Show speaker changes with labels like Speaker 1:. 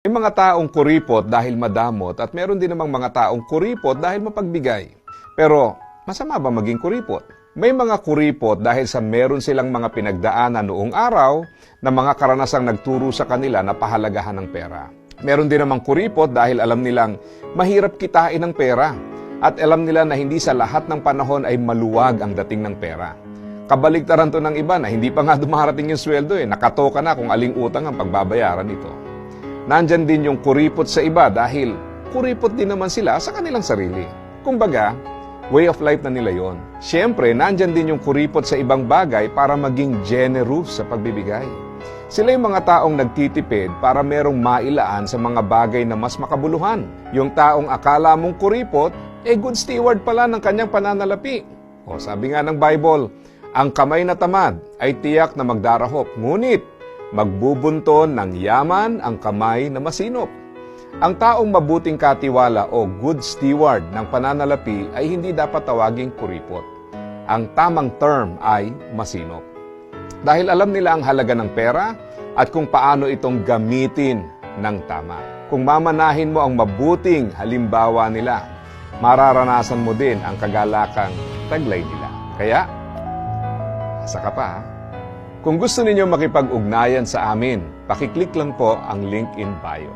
Speaker 1: May mga taong kuripot dahil madamot at meron din namang mga taong kuripot dahil mapagbigay. Pero masama ba maging kuripot? May mga kuripot dahil sa meron silang mga pinagdaanan noong araw na mga karanasang nagturo sa kanila na pahalagahan ng pera. Meron din namang kuripot dahil alam nilang mahirap kitain ng pera at alam nila na hindi sa lahat ng panahon ay maluwag ang dating ng pera. Kabaligtaran to ng iba na hindi pa nga dumarating yung sweldo eh, nakatoka na kung aling utang ang pagbabayaran nito. Nandyan din yung kuripot sa iba dahil kuripot din naman sila sa kanilang sarili. Kumbaga, way of life na nila yon. Siyempre, nandyan din yung kuripot sa ibang bagay para maging generous sa pagbibigay. Sila yung mga taong nagtitipid para merong mailaan sa mga bagay na mas makabuluhan. Yung taong akala mong kuripot, eh good steward pala ng kanyang pananalapi. O sabi nga ng Bible, ang kamay na tamad ay tiyak na magdarahop, ngunit magbubunton ng yaman ang kamay na masinop. Ang taong mabuting katiwala o good steward ng pananalapi ay hindi dapat tawaging kuripot. Ang tamang term ay masinop. Dahil alam nila ang halaga ng pera at kung paano itong gamitin ng tama. Kung mamanahin mo ang mabuting halimbawa nila, mararanasan mo din ang kagalakang taglay nila. Kaya, asa ka pa ha? Kung gusto ninyo makipag-ugnayan sa amin, pakiclick lang po ang link in bio.